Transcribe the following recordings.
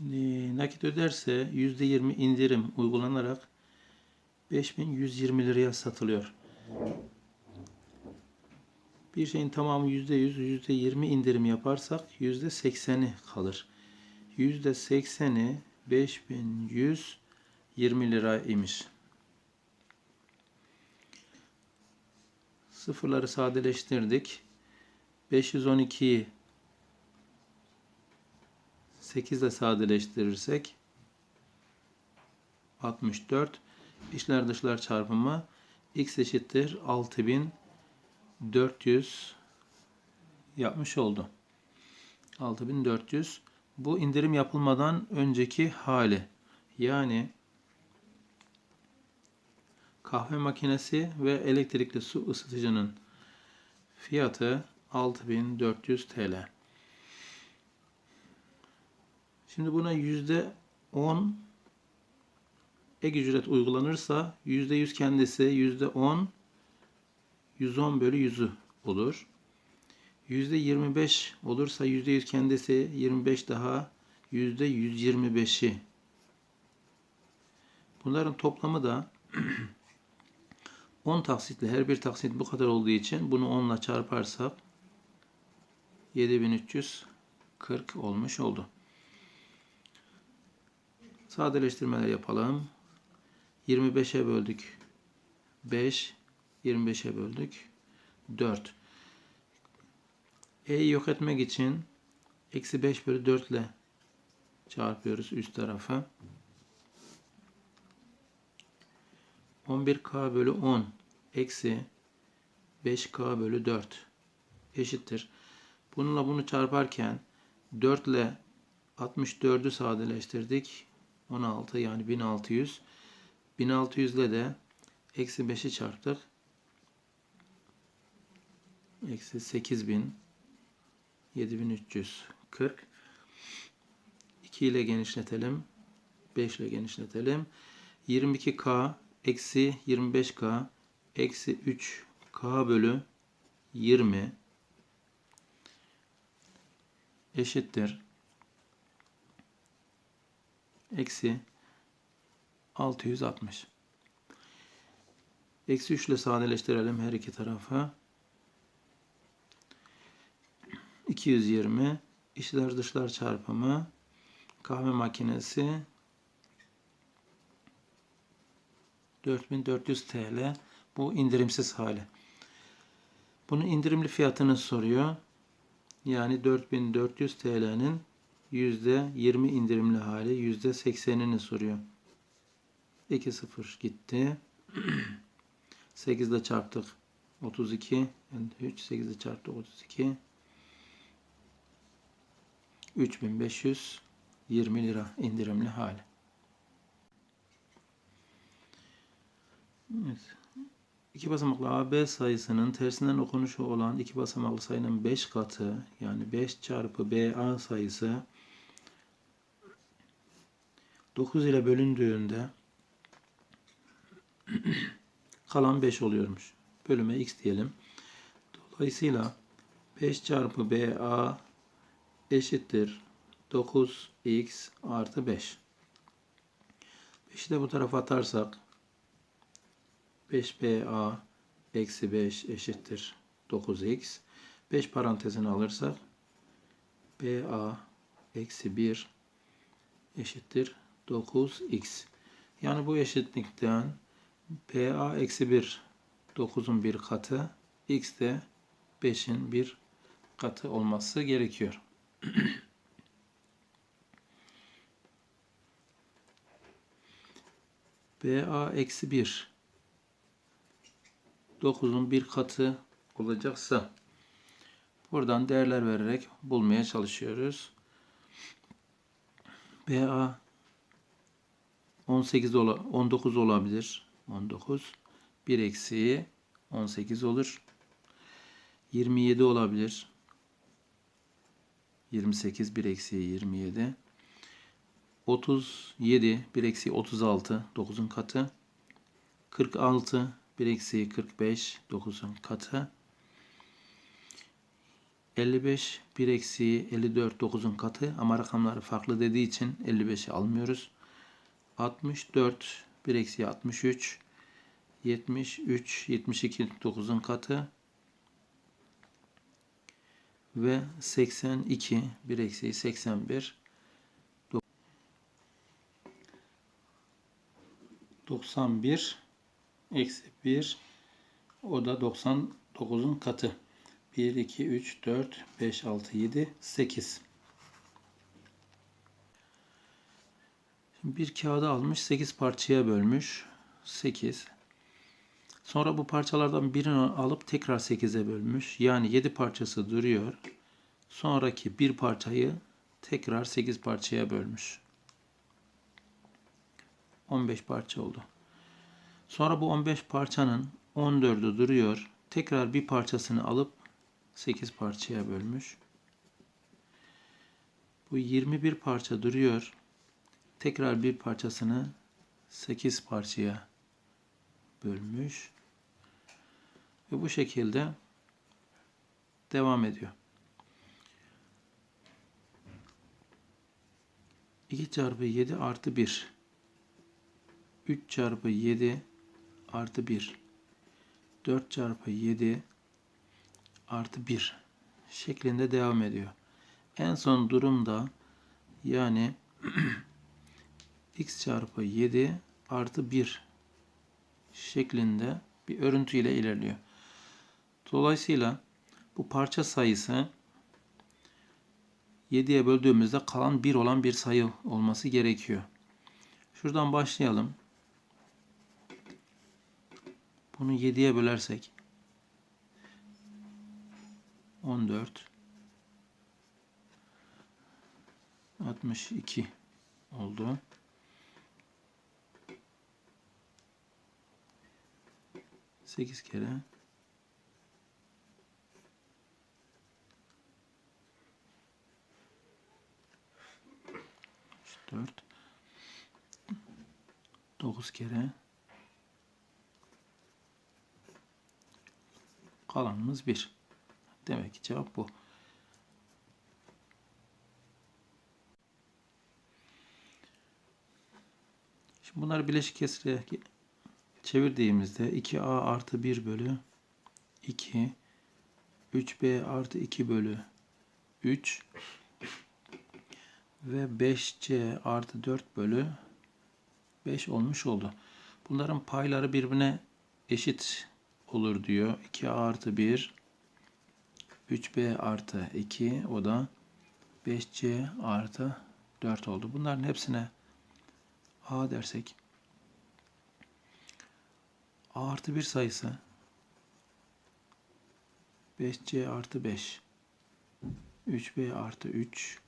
Nakit öderse %20 indirim uygulanarak 5120 liraya satılıyor. Bir şeyin tamamı %100, %20 indirim yaparsak %80'i kalır. %80'i 5120 lira imiş. Sıfırları sadeleştirdik. 512'yi 8 ile sadeleştirirsek 64 içler dışlar çarpımı x eşittir 6400 yapmış oldu. 6400 bu indirim yapılmadan önceki hali. Yani kahve makinesi ve elektrikli su ısıtıcının fiyatı 6400 TL. Şimdi buna yüzde 10 ek ücret uygulanırsa yüzde 100 kendisi yüzde 10 110 bölü 100'ü olur. Yüzde 25 olursa yüzde 100 kendisi 25 daha yüzde 125'i. Bunların toplamı da 10 taksitle her bir taksit bu kadar olduğu için bunu 10 ile çarparsak 7340 olmuş oldu. Sadeleştirmeler yapalım. 25'e böldük. 5. 25'e böldük. 4. E'yi yok etmek için eksi 5 bölü 4 ile çarpıyoruz üst tarafa. 11k bölü 10 eksi 5k bölü 4 eşittir. Bununla bunu çarparken 4 ile 64'ü sadeleştirdik. 16 yani 1600. 1600 ile de eksi 5'i çarptık. Eksi 8000 7340 2 ile genişletelim. 5 ile genişletelim. 22k eksi 25k eksi 3k bölü 20 eşittir. Eksi 660. Eksi 3 ile sadeleştirelim her iki tarafa. 220 içler dışlar çarpımı kahve makinesi 4400 TL bu indirimsiz hali. Bunun indirimli fiyatını soruyor. Yani 4400 TL'nin %20 indirimli hali %80'ini soruyor. 2 0 gitti. 8 ile çarptık. 32. Yani 3 8 ile çarptık 32. 3520 lira indirimli hali. Evet. İki basamaklı AB sayısının tersinden okunuşu olan iki basamaklı sayının 5 katı yani 5 çarpı BA sayısı 9 ile bölündüğünde kalan 5 oluyormuş. Bölüme x diyelim. Dolayısıyla 5 çarpı BA eşittir 9x artı 5. 5'i de bu tarafa atarsak 5BA eksi 5 eşittir 9x. 5 parantezini alırsak BA eksi 1 eşittir 9x. Yani bu eşitlikten PA eksi 1 9'un bir katı x de 5'in bir katı olması gerekiyor. BA eksi 1 9'un bir katı olacaksa buradan değerler vererek bulmaya çalışıyoruz. BA 18 ola, 19 olabilir. 19. 1 eksiği 18 olur. 27 olabilir. 28 1 eksiği 27. 37 1 eksiği 36 9'un katı. 46 1 eksiği 45 9'un katı. 55 1 eksiği 54 9'un katı ama rakamları farklı dediği için 55'i almıyoruz. 64 1 eksiği 63 73 72 9'un katı ve 82 1 eksiği 81 91 eksi 1 o da 99'un katı. 1, 2, 3, 4, 5, 6, 7, 8. bir kağıdı almış 8 parçaya bölmüş. 8. Sonra bu parçalardan birini alıp tekrar 8'e bölmüş. Yani 7 parçası duruyor. Sonraki bir parçayı tekrar 8 parçaya bölmüş. 15 parça oldu. Sonra bu 15 parçanın 14'ü duruyor. Tekrar bir parçasını alıp 8 parçaya bölmüş. Bu 21 parça duruyor. Tekrar bir parçasını 8 parçaya bölmüş. Ve bu şekilde devam ediyor. 2 çarpı 7 artı 1. 3 çarpı 7 artı 1. 4 çarpı 7 artı 1 şeklinde devam ediyor. En son durumda yani x çarpı 7 artı 1 şeklinde bir örüntü ile ilerliyor. Dolayısıyla bu parça sayısı 7'ye böldüğümüzde kalan 1 olan bir sayı olması gerekiyor. Şuradan başlayalım. Bunu 7'ye bölersek 14 62 oldu. Sekiz kere dört dokuz kere kalanımız bir. Demek ki cevap bu. Şimdi bunları bileşik kesire çevirdiğimizde 2a artı 1 bölü 2 3b artı 2 bölü 3 ve 5c artı 4 bölü 5 olmuş oldu. Bunların payları birbirine eşit olur diyor. 2a artı 1 3b artı 2 o da 5c artı 4 oldu. Bunların hepsine a dersek a artı 1 sayısı 5c artı 5 3b artı 3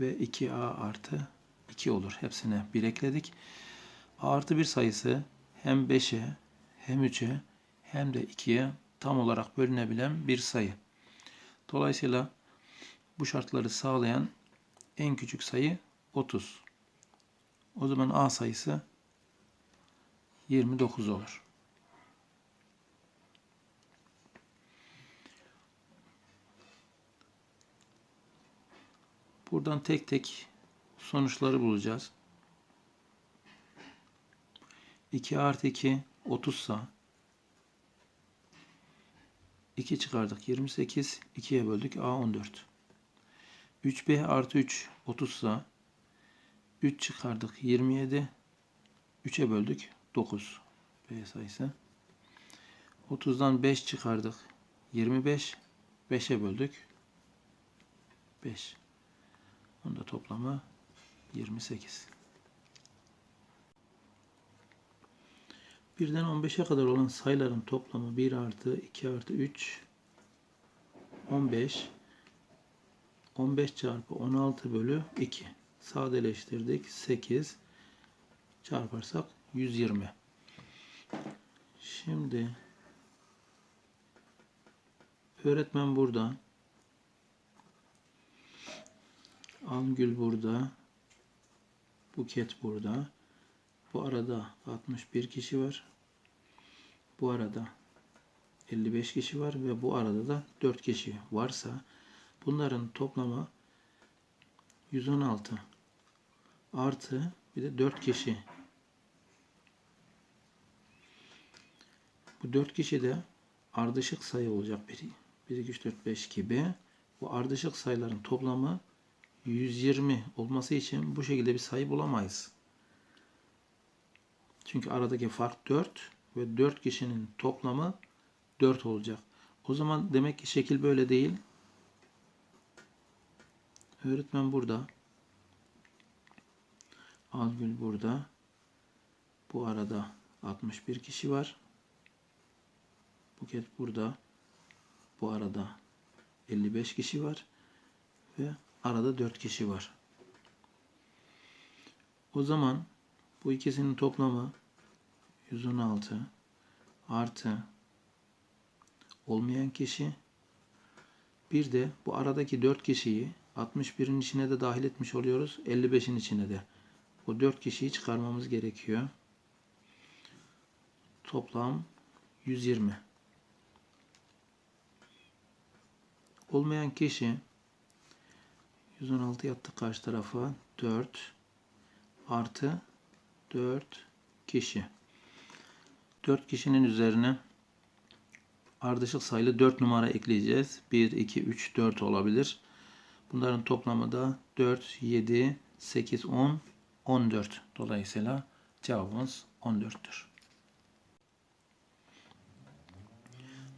ve 2a artı 2 olur. Hepsine 1 ekledik. a artı 1 sayısı hem 5'e hem 3'e hem de 2'ye tam olarak bölünebilen bir sayı. Dolayısıyla bu şartları sağlayan en küçük sayı 30. O zaman A sayısı 29 olur. Buradan tek tek sonuçları bulacağız. 2 artı 2 30 sa 2 çıkardık 28 2'ye böldük A 14 3B artı 3 30 sa 3 çıkardık 27 3'e böldük 9 B sayısı. 30'dan 5 çıkardık 25 5'e böldük 5 Onun da toplamı 28 Birden 15'e kadar olan sayıların toplamı 1 artı 2 artı 3 15 15 çarpı 16 bölü 2 sadeleştirdik 8 çarparsak 120 şimdi öğretmen burada Angül burada Buket burada bu arada 61 kişi var. Bu arada 55 kişi var ve bu arada da 4 kişi varsa Bunların toplamı 116 artı bir de 4 kişi. Bu 4 kişi de ardışık sayı olacak. 1, 1 2, 3, 4, 5 gibi. Bu ardışık sayıların toplamı 120 olması için bu şekilde bir sayı bulamayız. Çünkü aradaki fark 4 ve 4 kişinin toplamı 4 olacak. O zaman demek ki şekil böyle değil. Öğretmen burada. Algül burada. Bu arada 61 kişi var. Buket burada. Bu arada 55 kişi var. Ve arada 4 kişi var. O zaman bu ikisinin toplamı 116 artı olmayan kişi bir de bu aradaki 4 kişiyi 61'in içine de dahil etmiş oluyoruz. 55'in içine de. O 4 kişiyi çıkarmamız gerekiyor. Toplam 120. Olmayan kişi 116 yattı karşı tarafa 4 artı 4 kişi. 4 kişinin üzerine ardışık sayılı 4 numara ekleyeceğiz. 1, 2, 3, 4 olabilir. Bunların toplamı da 4, 7, 8, 10, 14. Dolayısıyla cevabımız 14'tür.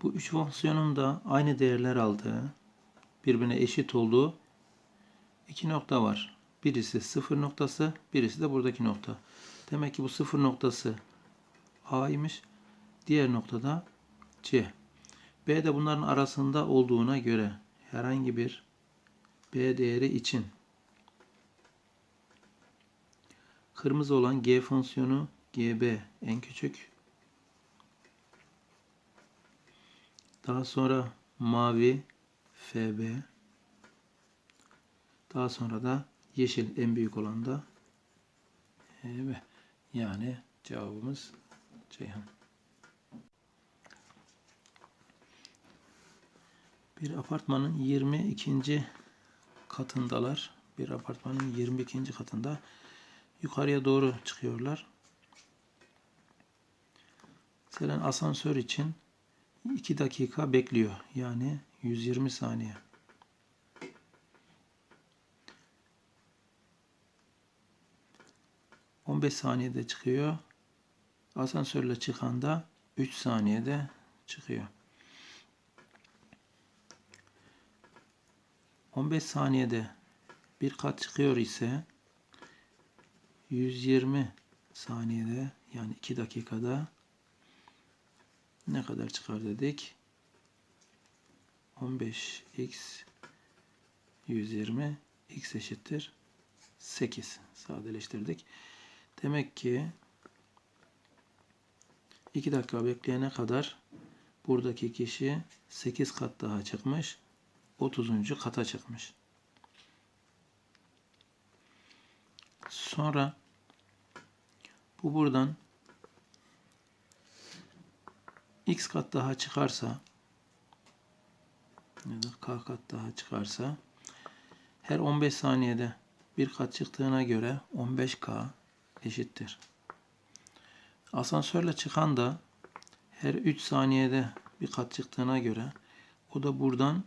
Bu üç fonksiyonun da aynı değerler aldığı, birbirine eşit olduğu iki nokta var. Birisi sıfır noktası, birisi de buradaki nokta. Demek ki bu sıfır noktası A'ymış. Diğer noktada C. B de bunların arasında olduğuna göre herhangi bir B değeri için kırmızı olan G fonksiyonu GB en küçük. Daha sonra mavi FB. Daha sonra da yeşil en büyük olan da EB. Yani cevabımız Ceyhan. Bir apartmanın 22. katındalar. Bir apartmanın 22. katında yukarıya doğru çıkıyorlar. Selen asansör için 2 dakika bekliyor. Yani 120 saniye. ...15 saniyede çıkıyor. Asansörle çıkan da 3 saniyede çıkıyor. 15 saniyede bir kat çıkıyor ise 120 saniyede yani 2 dakikada ne kadar çıkar dedik? 15x 120 x eşittir 8 sadeleştirdik. Demek ki 2 dakika bekleyene kadar buradaki kişi 8 kat daha çıkmış. 30. kata çıkmış. Sonra bu buradan x kat daha çıkarsa ya da k kat daha çıkarsa her 15 saniyede bir kat çıktığına göre 15k eşittir. Asansörle çıkan da her 3 saniyede bir kat çıktığına göre o da buradan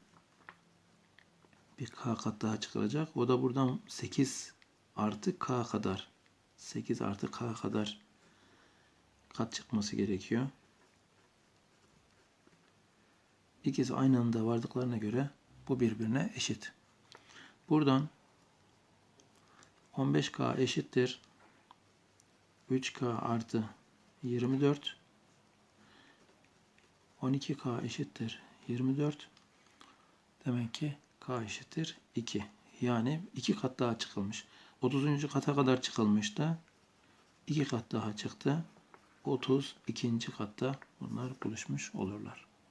bir k kat daha çıkılacak. O da buradan 8 artı k kadar 8 artı k kadar kat çıkması gerekiyor. İkisi aynı anda vardıklarına göre bu birbirine eşit. Buradan 15k eşittir 3k artı 24 12k eşittir 24 demek ki k eşittir 2 yani 2 kat daha çıkılmış 30. kata kadar çıkılmış da 2 kat daha çıktı 32. katta bunlar buluşmuş olurlar